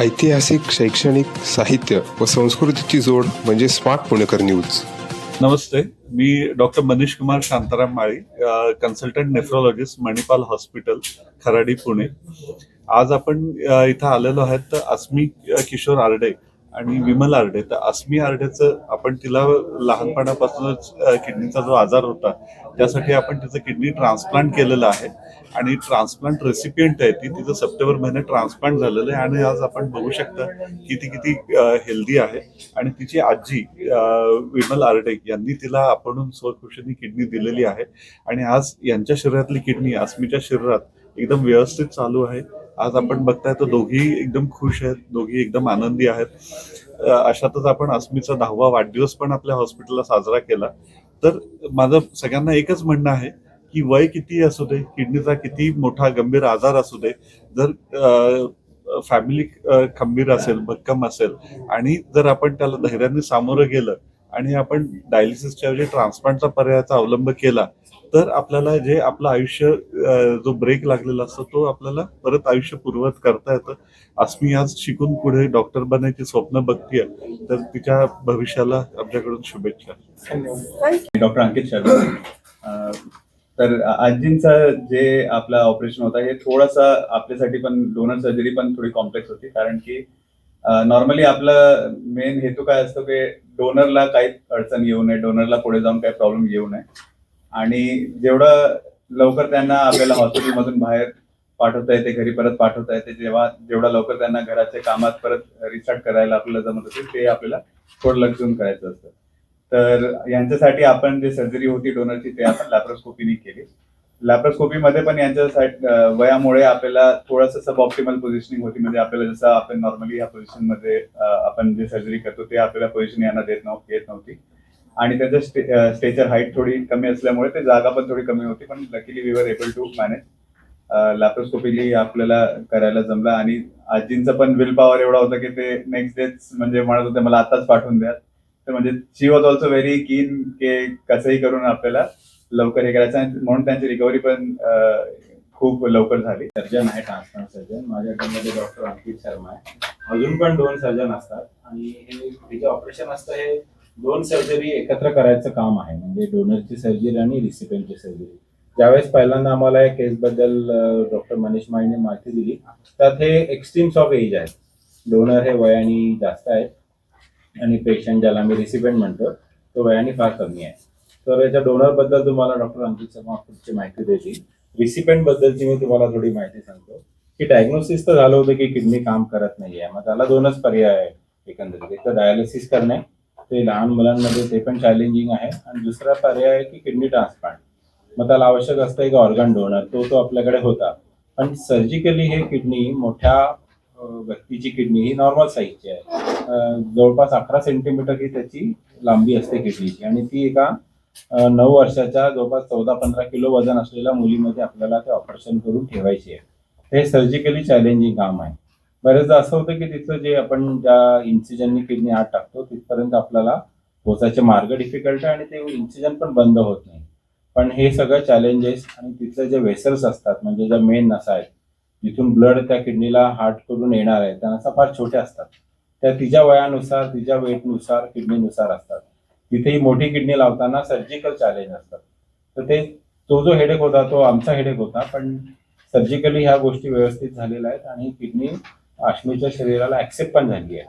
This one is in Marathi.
ऐतिहासिक शैक्षणिक साहित्य व संस्कृतीची जोड म्हणजे स्मार्ट पुणेकर न्यूज. नमस्ते. मी doctor Manish Kumar Shantaram Mali consultant nephrologist Manipal hospital Kharadi Pune. आज आपण इथं आलेलो आहेत तर अस्मी किशोर आरडे. आणि विमल आरडे. तर अस्मी आरडेचं आपण तिला लहानपणापासूनच किडनीचा जो आजार होता त्यासाठी आपण तिचं किडनी ट्रान्सप्लांट केलेलं आहे. आणि ट्रान्सप्लांट रेसिपियंट आहे ती तिचं सप्टेंबर महिन्यात ट्रान्सप्लांट झालेलं आहे. आणि आज आपण बघू शकता की ती किती हेल्दी आहे. आणि तिची आजी विमल आरडे यांनी तिला आपण स्वखुशीने किडनी दिलेली आहे. आणि आज यांच्या शरीरातली किडनी अस्मीच्या शरीरात एकदम व्यवस्थित चालू आहे. आज आपण बघताय तर दोघी एकदम खुश आहेत दोघी एकदम आनंदी आहेत. अशातच आपण अस्मीचा दहावा वाढदिवस पण आपल्या हॉस्पिटलला साजरा केला. तर माझं सगळ्यांना एकच म्हणणं आहे की वय किती असू दे किडनीचा किती मोठा गंभीर आजार असू दे जर फॅमिली खंबीर असेल भक्कम असेल आणि जर आपण त्याला धैर्याने सामोरं गेलं आणि आपण डायलिसिसच्या ऐवजी ट्रान्सप्लांटचा पर्यायाचा अवलंब केला तर आपल्याला जे आपलं आयुष्य जो ब्रेक लागलेला असतो तो आपल्याला परत आयुष्य पूर्वत करता येतं. अस्मी आज शिकून पुढे डॉक्टर बनायची स्वप्न बघतीये तर तिच्या भविष्याला आमच्याकडून शुभेच्छा. डॉक्टर अंकित शर्मा. तर आजींचं जे आपलं ऑपरेशन होता हे थोडासा आपल्यासाठी पण डोनर सर्जरी पण थोडी कॉम्प्लेक्स होती कारण की नॉर्मली आपलं मेन हेतू काय असतो की डोनरला काही अडचण येऊ नये डोनरला पुढे जाऊन काही प्रॉब्लेम येऊ नये. आणि जेवढं लवकर त्यांना आपल्याला हॉस्पिटलमधून बाहेर पाठवता येते घरी परत पाठवता येते जेव्हा जेवढा लवकर त्यांना घराच्या कामात परत रिस्टार्ट करायला आपल्याला जमत असेल ते आपल्याला थोडं लक्ष देऊन करायचं असतं. तर यांच्यासाठी आपण जे सर्जरी होती डोनरची ते आपण लॅप्रोस्कोपीने केली. लॅप्रोस्कोपीमध्ये पण यांच्या साईड वयामुळे आपल्याला थोडंसं सब ऑप्टिमल पोझिशनिंग होती. म्हणजे आपल्याला जसं आपण नॉर्मली या पोझिशनमध्ये आपण जे सर्जरी करतो ते आपल्याला पोझिशन यांना देत नव्हती येत नव्हती. आणि त्याचं स्टे स्टेचर हाईट थोडी कमी असल्यामुळे ते जागा पण थोडी कमी होती. पण luckily we were able to manage laparoscopically आपल्याला करायला जमलं. आणि आजींचं पण विल पॉवर एवढा होता की ते नेक्स्ट डेच म्हणजे म्हणत होते मला आताच पाठवून द्या. तर म्हणजे शी वॉज ऑल्सो व्हेरी कीन के कसंही करून आपल्याला लवकर हे करायचं आणि म्हणून त्यांची रिकव्हरी पण खूप लवकर झाली. सर्जन आहे ट्रान्सप्लांट सर्जन माझ्या टीममध्ये डॉक्टर अंकित शर्मा आहे. अजून पण दोन सर्जन असतात. आणि हे जे ऑपरेशन असतं हे दोन सर्जरी एकत्र करायचं काम आहे. म्हणजे डोनरची सर्जरी आणि रिसिपेंटची सर्जरी ज्यावेळेस पहिल्यांदा आम्हाला या केसबद्दल डॉक्टर मनीष माईने माहिती दिली त्यात हे एक्स्ट्रीम्स ऑफ एज आहेत. डोनर हे वयाने जास्त आहेत. आणि पेशंट ज्याला आम्ही रिसिपेंट म्हणतो तो वयाने फार कमी आहे. तर याच्या डोनरबद्दल तुम्हाला डॉक्टर अंकित शर्मा खूपची माहिती देतील. रिसिपेंट बद्दलची मी तुम्हाला थोडी माहिती सांगतो. की डायग्नोसिस तर झालं होतं की किडनी काम करत नाहीये. मग त्याला दोनच पर्याय आहे एकंदरीत. एक तर डायलिसिस करणे ते लहान मुलांमध्ये ते पण चॅलेंजिंग आहे. आणि दुसरा पर्याय आहे की किडनी ट्रान्सप्लांट मग त्याला आवश्यक असतं एक ऑर्गन डोनर तो तो आपल्याकडे होता. पण सर्जिकली हे किडनी मोठ्या व्यक्तीची किडनी ही नॉर्मल साईजची आहे. जवळपास अकरा सेंटीमीटर ही त्याची लांबी असते किडनीची. आणि ती एका नऊ वर्षाच्या जवळपास चौदा पंधरा किलो वजन असलेल्या मुलीमध्ये आपल्याला ते ऑपरेशन करून ठेवायचे आहे. हे सर्जिकली चॅलेंजिंग काम आहे. बरेचदा असं होतं की तिथं जे आपण ज्या इन्सिजननी किडनी आत टाकतो तिथपर्यंत आपल्याला पोचायचे मार्ग डिफिकल्ट आहे आणि ते इन्सिजन पण बंद होत नाही. पण हे सगळं चॅलेंजेस आणि तिथले जे वेसल्स असतात म्हणजे ज्या मेन नसा आहेत जिथून ब्लड त्या किडनीला हार्ट करून येणार आहे त्या नसा फार छोट्या असतात. त्या तिच्या वयानुसार तिच्या वेटनुसार किडनीनुसार असतात. तिथेही मोठी किडनी लावताना सर्जिकल चॅलेंज असतात. तर ते तो जो हेडेक होता तो आमचा हेडेक होता पण सर्जिकली ह्या गोष्टी व्यवस्थित झालेल्या आहेत आणि किडनी आश्मीच्या शरीराला ऍक्सेप्ट पण झाली आहे.